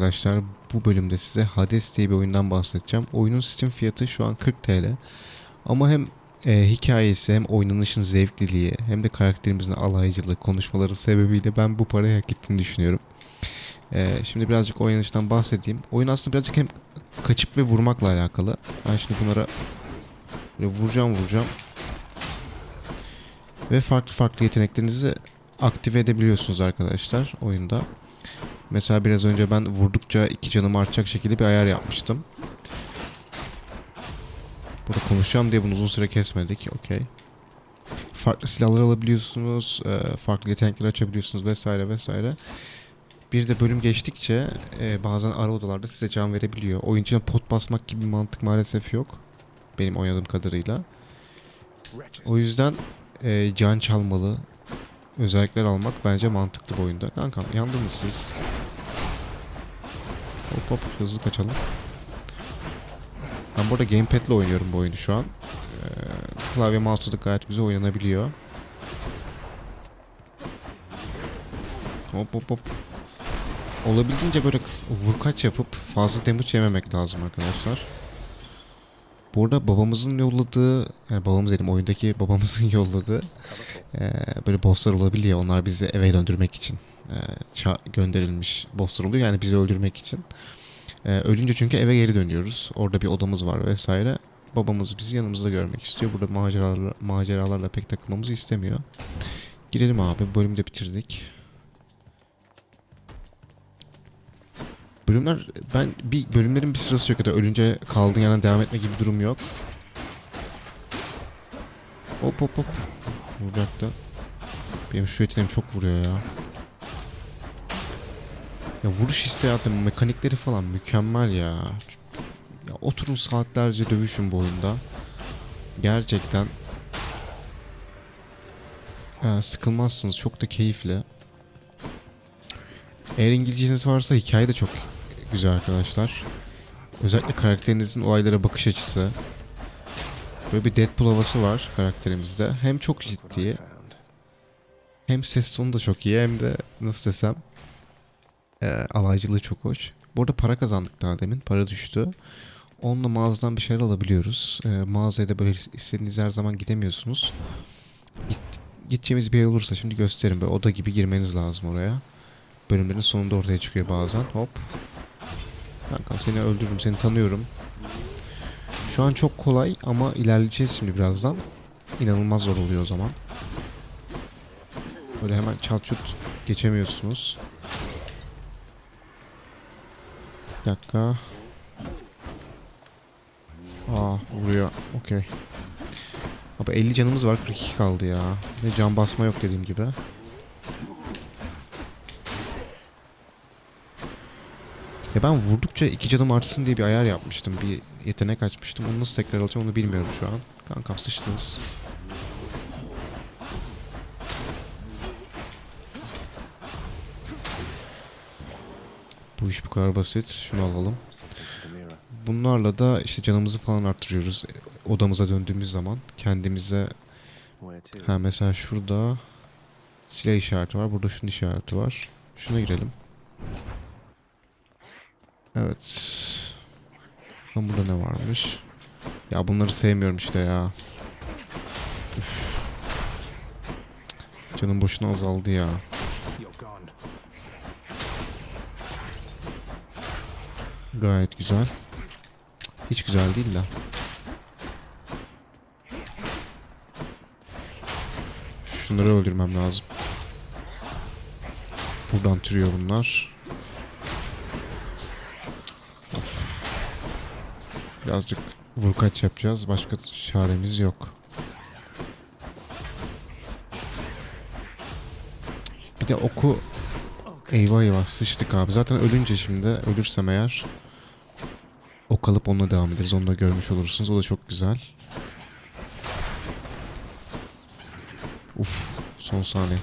Arkadaşlar bu bölümde size Hades diye bir oyundan bahsedeceğim. Oyunun Steam fiyatı şu an 40 TL. Ama hem e, hikayesi hem oynanışın zevkliliği hem de karakterimizin alaycılığı, konuşmaları sebebiyle ben bu parayı hak ettiğini düşünüyorum. E, şimdi birazcık oynanıştan bahsedeyim. Oyun aslında birazcık hem kaçıp ve vurmakla alakalı. Ben şimdi bunlara böyle vuracağım vuracağım. Ve farklı farklı yeteneklerinizi aktive edebiliyorsunuz arkadaşlar oyunda. Mesela biraz önce ben vurdukça iki canım artacak şekilde bir ayar yapmıştım. Burada konuşacağım diye bunu uzun süre kesmedik. Okey. Farklı silahlar alabiliyorsunuz. e, Farklı yetenekler açabiliyorsunuz vesaire vesaire. Bir de bölüm geçtikçe e, bazen ara odalarda size can verebiliyor. Oyun içine pot basmak gibi bir mantık maalesef yok. Benim oynadığım kadarıyla. O yüzden e, can çalmalı özellikler almak bence mantıklı bu oyunda. Kankam yandınız siz. Hop hop hızlı kaçalım. Ben burada gamepad ile oynuyorum bu oyunu şu an. Ee, klavye mouse'la da gayet güzel oynanabiliyor. Hop hop hop. Olabildiğince böyle vur kaç yapıp fazla damage yememek lazım arkadaşlar. Burada babamızın yolladığı, yani babamız dedim oyundaki babamızın yolladığı eee, böyle bosslar olabiliyor. Onlar bizi eve döndürmek için ça- gönderilmiş bosslar oluyor. Yani bizi öldürmek için. Eee, ölünce çünkü eve geri dönüyoruz. Orada bir odamız var vesaire. Babamız bizi yanımızda görmek istiyor. Burada maceralarla, maceralarla pek takılmamızı istemiyor. Girelim abi. Bölümü de bitirdik. Bölümler ben bir bölümlerin bir sırası yok ya da ölünce kaldığın yerden devam etme gibi bir durum yok. Hop hop hop. Vuracaktı. Benim şu yeteneğim çok vuruyor ya. Ya vuruş hissiyatı, mekanikleri falan mükemmel ya. Ya oturun saatlerce dövüşün bu oyunda. Gerçekten Ee, sıkılmazsınız. Çok da keyifli. Eğer İngilizceniz varsa hikaye de çok güzel arkadaşlar. Özellikle karakterinizin olaylara bakış açısı. Böyle bir Deadpool havası var karakterimizde. Hem çok ciddi, hem ses tonu da çok iyi hem de nasıl desem e, alaycılığı çok hoş. Bu arada para kazandık daha demin. Para düştü. Onunla mağazadan bir şeyler alabiliyoruz. E, mağazaya da böyle istediğiniz her zaman gidemiyorsunuz. Git, gideceğimiz bir yer olursa şimdi gösteririm. Böyle oda gibi girmeniz lazım oraya. Bölümlerin sonunda ortaya çıkıyor bazen. Hop. Kankam seni öldürürüm. Seni tanıyorum. Şu an çok kolay ama ilerleyeceğiz şimdi birazdan. İnanılmaz zor oluyor o zaman. Böyle hemen çat çut geçemiyorsunuz. Bir dakika. Aa vuruyor. Okey. Abi 50 canımız var 42 kaldı ya. Ve can basma yok dediğim gibi. Ya ben vurdukça iki canım artsın diye bir ayar yapmıştım. Bir yetenek açmıştım. Onu nasıl tekrar alacağım onu bilmiyorum şu an. Kankam sıçtınız. Bu iş bu kadar basit. Şunu alalım. Bunlarla da işte canımızı falan arttırıyoruz. Odamıza döndüğümüz zaman kendimize ha mesela şurada silah işareti var. Burada şunun işareti var. Şuna girelim. Evet. Lan burada ne varmış? Ya bunları sevmiyorum işte ya. Üf. Canım boşuna azaldı ya. Gayet güzel. Hiç güzel değil de. Şunları öldürmem lazım. Buradan türüyor bunlar. Birazcık vurkaç yapacağız. Başka çaremiz yok. Bir de oku... Eyvah eyvah sıçtık abi. Zaten ölünce şimdi ölürsem eğer ok alıp onunla devam ederiz. Onu da görmüş olursunuz. O da çok güzel. Uf, son saniye.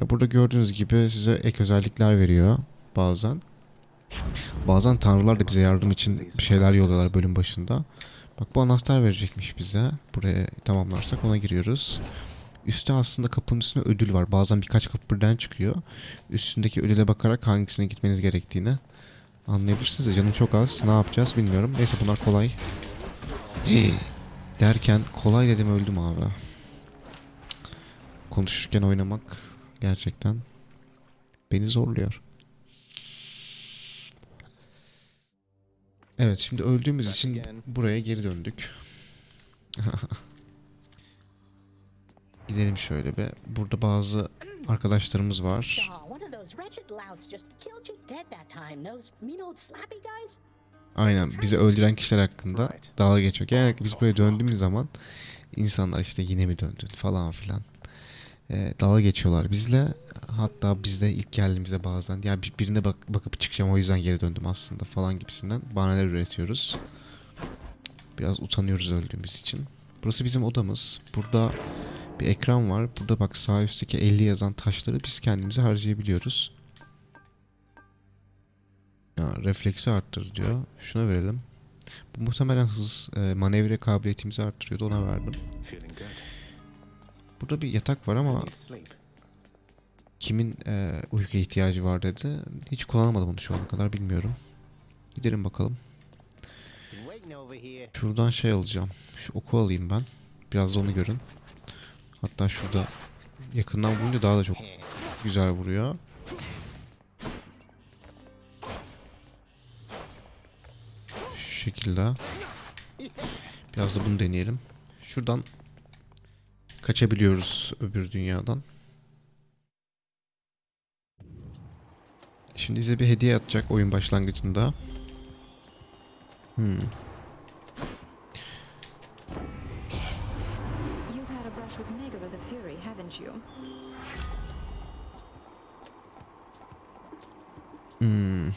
Burada gördüğünüz gibi size ek özellikler veriyor bazen. Bazen tanrılar da bize yardım için bir şeyler yolluyorlar bölüm başında. Bak bu anahtar verecekmiş bize. Buraya tamamlarsak ona giriyoruz. Üstte aslında kapının üstünde ödül var. Bazen birkaç kapı birden çıkıyor. Üstündeki ödüle bakarak hangisine gitmeniz gerektiğini anlayabilirsiniz. Canım çok az. Ne yapacağız bilmiyorum. Neyse bunlar kolay. Derken kolay dedim öldüm abi. Konuşurken oynamak gerçekten beni zorluyor. Evet şimdi öldüğümüz için buraya geri döndük. Gidelim şöyle be. Burada bazı arkadaşlarımız var. Aynen bizi öldüren kişiler hakkında dalga geçiyor. Genellikle biz buraya döndüğümüz zaman insanlar işte yine mi döndün falan filan. Ee, dalga geçiyorlar bizle. Hatta biz de ilk geldiğimizde bazen ya bir- birine bak bakıp çıkacağım o yüzden geri döndüm aslında falan gibisinden bahaneler üretiyoruz. Biraz utanıyoruz öldüğümüz için. Burası bizim odamız. Burada bir ekran var. Burada bak sağ üstteki 50 yazan taşları biz kendimize harcayabiliyoruz. Ya refleksi arttır diyor. Şuna verelim. Bu muhtemelen hız, e, manevra kabiliyetimizi arttırıyordu ona verdim. Burada bir yatak var ama kimin e, uykuya ihtiyacı var dedi. Hiç kullanamadım onu şu ana kadar bilmiyorum. Gidelim bakalım. Şuradan şey alacağım. Şu oku alayım ben. Biraz da onu görün. Hatta şurada yakından vurunca daha da çok güzel vuruyor. Şu şekilde. Biraz da bunu deneyelim. Şuradan kaçabiliyoruz öbür dünyadan. Şimdi bize bir hediye atacak oyun başlangıcında. Hmm. Hmm.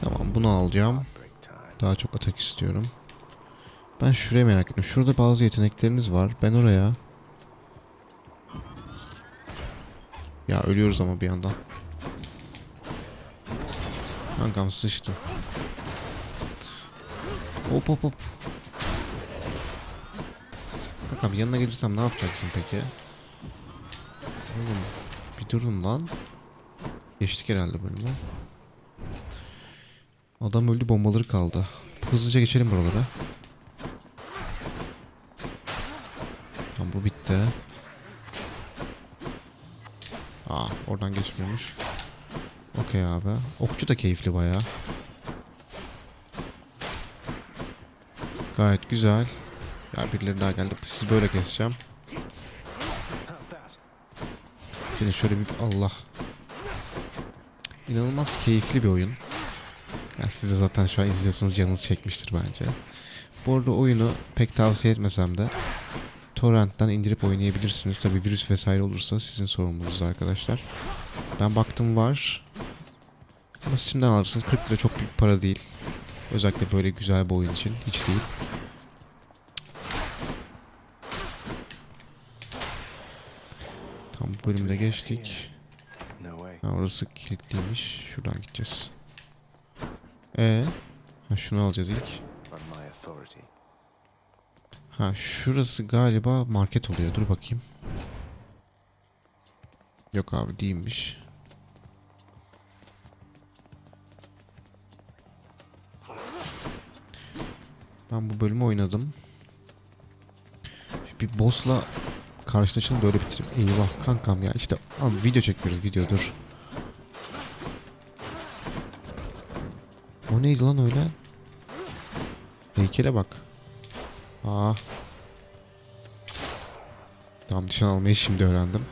Tamam bunu alacağım. Daha çok atak istiyorum. Ben şuraya merak ettim. Şurada bazı yetenekleriniz var. Ben oraya... Ya ölüyoruz ama bir yandan. Kankam sıçtım. Hop hop hop. Kankam yanına gelirsem ne yapacaksın peki? Oğlum bir durun lan. Geçtik herhalde bölümü. Adam öldü bombaları kaldı. Hızlıca geçelim buralara. Bu bitti. Aa oradan geçmiyormuş. Okey abi. Okçu da keyifli baya. Gayet güzel. Ya birileri daha geldi. Sizi böyle keseceğim. Seni şöyle bir Allah. İnanılmaz keyifli bir oyun. Ya siz de zaten şu an izliyorsanız canınız çekmiştir bence. Bu arada oyunu pek tavsiye etmesem de torrentten indirip oynayabilirsiniz. Tabi virüs vesaire olursa sizin sorumluluğunuz arkadaşlar. Ben baktım var. Ama Steam'den alırsınız 40 lira çok büyük para değil. Özellikle böyle güzel bir oyun için hiç değil. Tam bu bölümde geçtik. Ha, orası kilitliymiş. Şuradan gideceğiz. E, ha şunu alacağız ilk. Ha şurası galiba market oluyor. Dur bakayım. Yok abi değilmiş. Ben bu bölümü oynadım. Bir boss'la karşılaşalım böyle bitireyim. Eyvah kankam ya işte abi video çekiyoruz video dur. O neydi lan öyle? Heykele bak. Aa. Tamam nişan almayı şimdi öğrendim.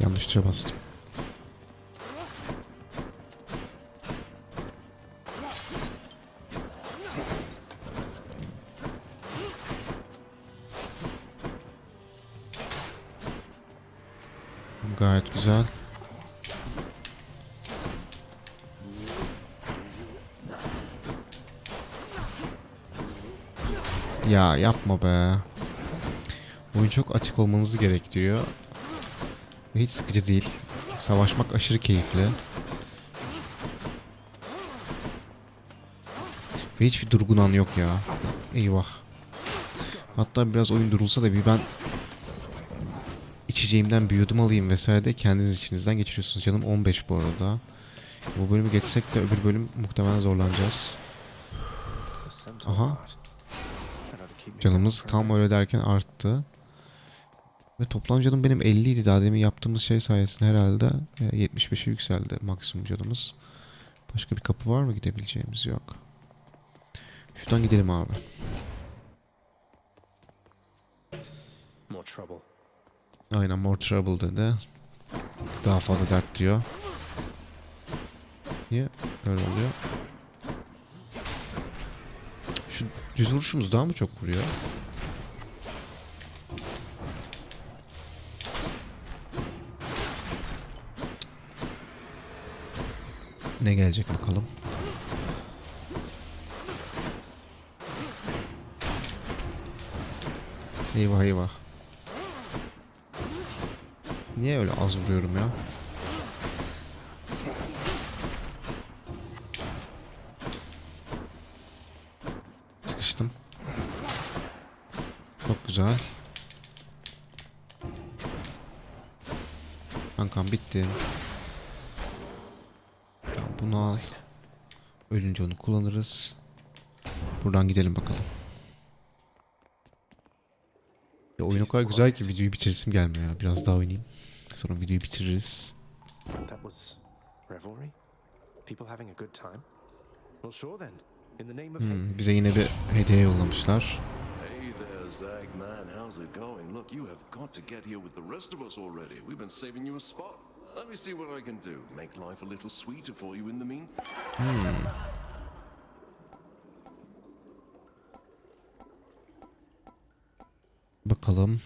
Yanlış tuşa bastım. Ya yapma be. Oyun çok açık olmanızı gerektiriyor. Hiç sıkıcı değil. Savaşmak aşırı keyifli. Ve hiçbir durgun an yok ya. Eyvah. Hatta biraz oyun durulsa da bir ben içeceğimden bir yudum alayım vesaire de kendiniz içinizden geçiriyorsunuz. Canım 15 bu arada. Bu bölümü geçsek de öbür bölüm muhtemelen zorlanacağız. Canımız tam öyle derken arttı. Ve toplam canım benim 50 idi. Daha demin yaptığımız şey sayesinde herhalde e, 75'e yükseldi maksimum canımız. Başka bir kapı var mı gidebileceğimiz yok. Şuradan gidelim abi. More trouble. Aynen more trouble dedi. Daha fazla dert diyor. Niye öyle oluyor? Şu düz vuruşumuz daha mı çok vuruyor? Ne gelecek bakalım. Eyvah eyvah. Niye öyle az vuruyorum ya? Güzel. Kankam bitti. Tamam, bunu al. Ölünce onu kullanırız. Buradan gidelim bakalım. Ya oyun o kadar güzel ki videoyu bitirsim gelmiyor ya. Biraz daha oynayayım. Sonra videoyu bitiririz. That was revelry? People having a good time? Well, sure then. In the name of hate. Hmm, bize yine bir hediye yollamışlar. Zag man. How's it going? Look, you have got to get here with the rest of us already. We've been saving you a spot. Let me see what I can do. Make life a little sweeter for you in the meantime. Bakalım.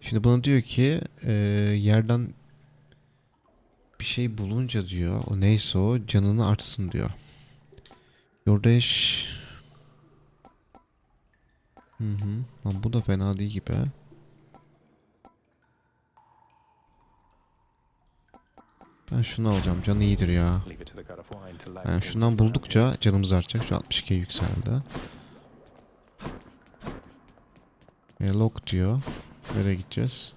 Şimdi bana diyor ki e, yerden bir şey bulunca diyor. O neyse o canını artsın diyor. Yordeş. Hı hı. Lan bu da fena değil gibi. Ben şunu alacağım. Canı iyidir ya. Yani şundan buldukça canımız artacak. Şu 62'ye yükseldi. E, lock diyor. Nereye gideceğiz?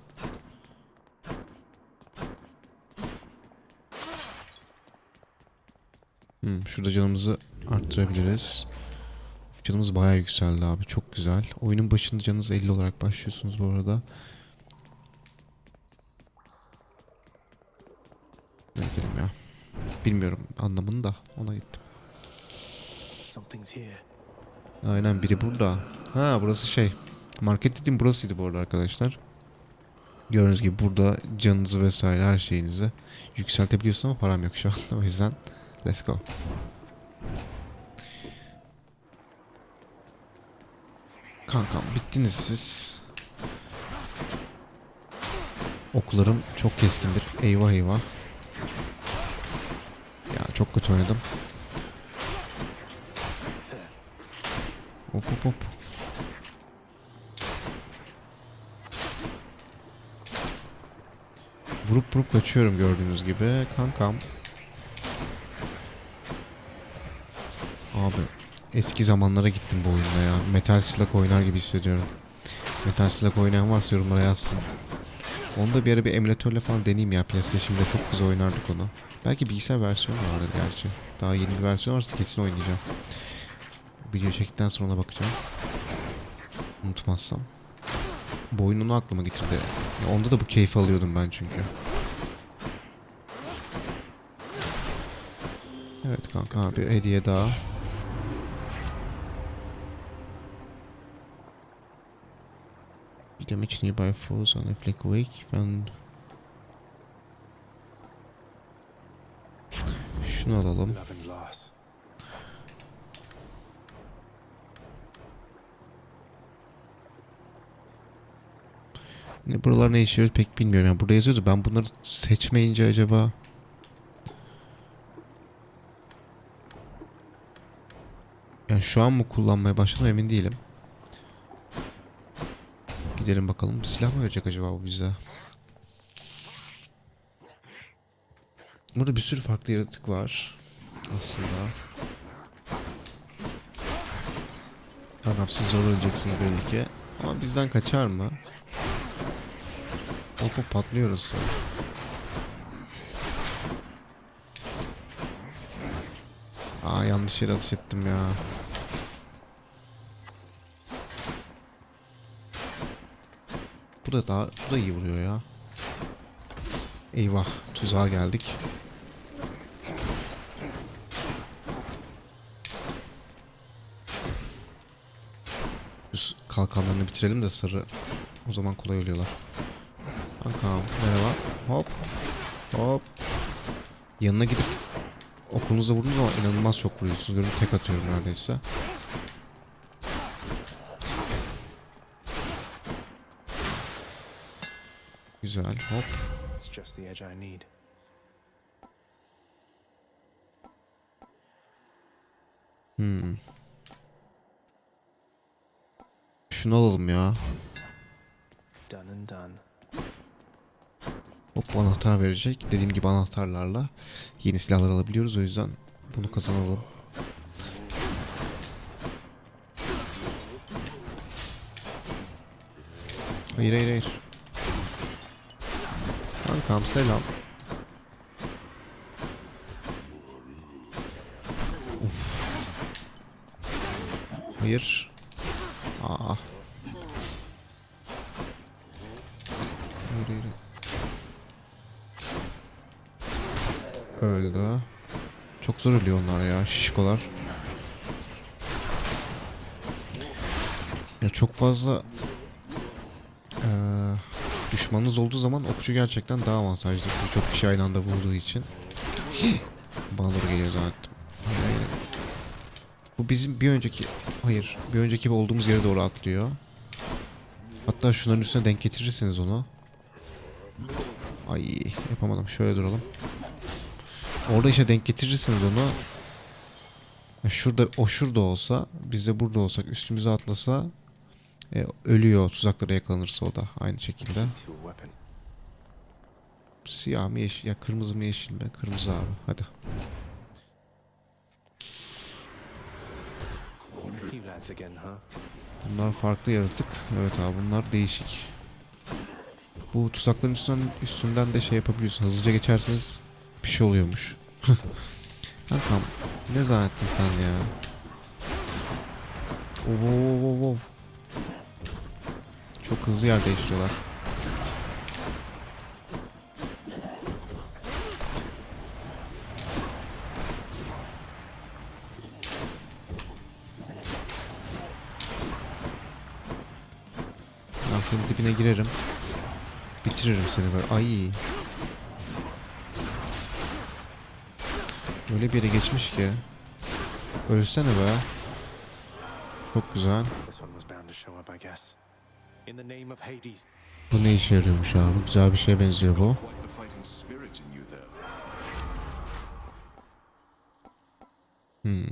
Hmm, şurada canımızı arttırabiliriz. Canımız bayağı yükseldi abi. Çok güzel. Oyunun başında canınız 50 olarak başlıyorsunuz bu arada. Ne gidelim ya. Bilmiyorum anlamını da ona gittim. Aynen biri burada. Ha burası şey. Market dediğim burasıydı bu arada arkadaşlar. Gördüğünüz gibi burada canınızı vesaire her şeyinizi yükseltebiliyorsun ama param yok şu an. O yüzden let's go. Kankam bittiniz siz. Oklarım çok keskindir. Eyvah eyvah. Ya çok kötü oynadım. Hop hop hop. Vurup vurup kaçıyorum gördüğünüz gibi. Kankam. Abi eski zamanlara gittim bu oyunda ya. Metal Slug oynar gibi hissediyorum. Metal Slug oynayan varsa yorumlara yazsın. Onu da bir ara bir emülatörle falan deneyeyim ya. PlayStation'da çok güzel oynardık onu. Belki bilgisayar versiyonu vardır gerçi. Daha yeni bir versiyon varsa kesin oynayacağım. Video çektikten sonra ona bakacağım. Unutmazsam. Bu oyun onu aklıma getirdi. Ya onda da bu keyfi alıyordum ben çünkü. Evet kanka abi hediye daha. Damage nearby foes on a flick awake. Ben... Şunu alalım. Ne buralar ne işiyor pek bilmiyorum. Yani burada yazıyordu. Ben bunları seçmeyince acaba Yani şu an mı kullanmaya başladım emin değilim. Gidelim bakalım. Silah mı verecek acaba bu bize? Burada bir sürü farklı yaratık var. Aslında. Adam siz zor öleceksiniz belli ki. Ama bizden kaçar mı? Hop hop patlıyor orası. Aa yanlış yere atış ettim ya. Bu da daha bu da iyi vuruyor ya. Eyvah tuzağa geldik. Şu kalkanlarını bitirelim de sarı. O zaman kolay ölüyorlar. Kankam merhaba. Hop. Hop. Yanına gidip okulunuzda vurdunuz ama inanılmaz çok vuruyorsunuz. Görün tek atıyorum neredeyse. Güzel. Hop. It's just the edge I need. Hmm. Şunu alalım ya. Done and done. Hop anahtar verecek. Dediğim gibi anahtarlarla yeni silahlar alabiliyoruz. O yüzden bunu kazanalım. Hayır hayır hayır. Kankam selam. Uf. Hayır. Aa. Hayır hayır. Öldü. Çok zor ölüyor onlar ya şişkolar. Ya çok fazla düşmanınız olduğu zaman okçu gerçekten daha avantajlı. Çok kişi aynı anda vurduğu için. Bana doğru geliyor. Hayır, hayır. Bu bizim bir önceki hayır bir önceki olduğumuz yere doğru atlıyor. Hatta şunların üstüne denk getirirseniz onu. Ay yapamadım. Şöyle duralım. Orada işte denk getirirseniz onu ya şurada o şurada olsa biz de burada olsak üstümüze atlasa e, ölüyor tuzaklara yakalanırsa o da aynı şekilde. Siyah mı yeşil ya kırmızı mı yeşil mi? Kırmızı abi hadi. Bunlar farklı yaratık. Evet abi bunlar değişik. Bu tuzakların üstünden, üstünden de şey yapabiliyorsun. Hızlıca geçerseniz bir şey oluyormuş. Kankam ne zannettin sen ya? Oo, oo, oo, oo. Çok hızlı yer değiştiriyorlar. Ben senin dibine girerim. Bitiririm seni böyle. Ay. Öyle bir yere geçmiş ki. Ölsene be. Çok güzel. This one was bound to show up, I guess. Bu ne işe yarıyormuş abi? Güzel bir şeye benziyor bu. Hmm.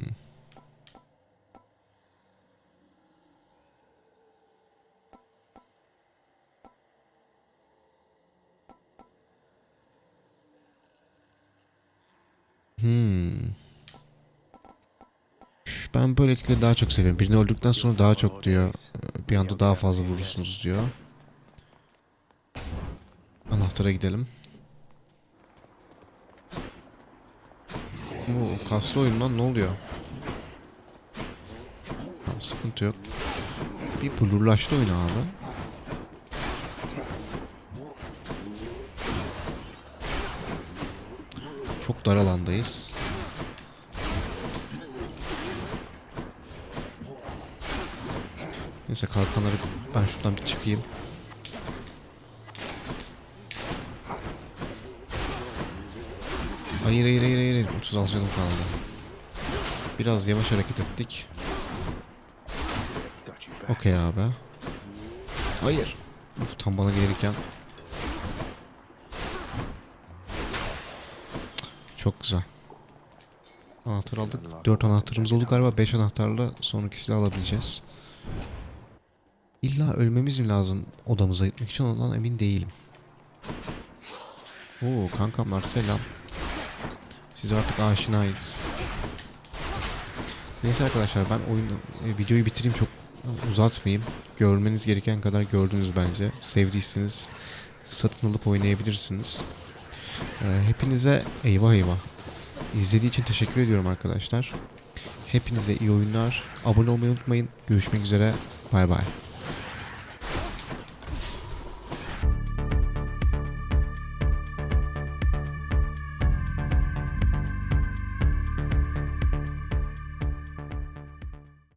Hmm. Ben böyle etkileri daha çok seviyorum. Birini öldükten sonra daha çok diyor. Bir anda daha fazla vurursunuz diyor. Anahtara gidelim. Oo, kaslı oyun lan ne oluyor? Tamam, sıkıntı yok. Bir blurlaştı oyun abi. Çok dar alandayız. Neyse kalkanları ben şuradan bir çıkayım. Hayır hayır hayır hayır. 36 canım kaldı. Biraz yavaş hareket ettik. Okey abi. Hayır. Uf tam bana gelirken. Çok güzel. Anahtar aldık. 4 anahtarımız oldu galiba. 5 anahtarla sonraki silahı alabileceğiz. İlla ölmemiz mi lazım odamıza gitmek için ondan emin değilim. Oo kankamlar selam. Siz artık aşinayız. Neyse arkadaşlar ben oyunu e, videoyu bitireyim çok uzatmayayım. Görmeniz gereken kadar gördünüz bence. Sevdiyseniz satın alıp oynayabilirsiniz. Ee, hepinize eyvah eyvah. İzlediği için teşekkür ediyorum arkadaşlar. Hepinize iyi oyunlar. Abone olmayı unutmayın. Görüşmek üzere. Bay bay.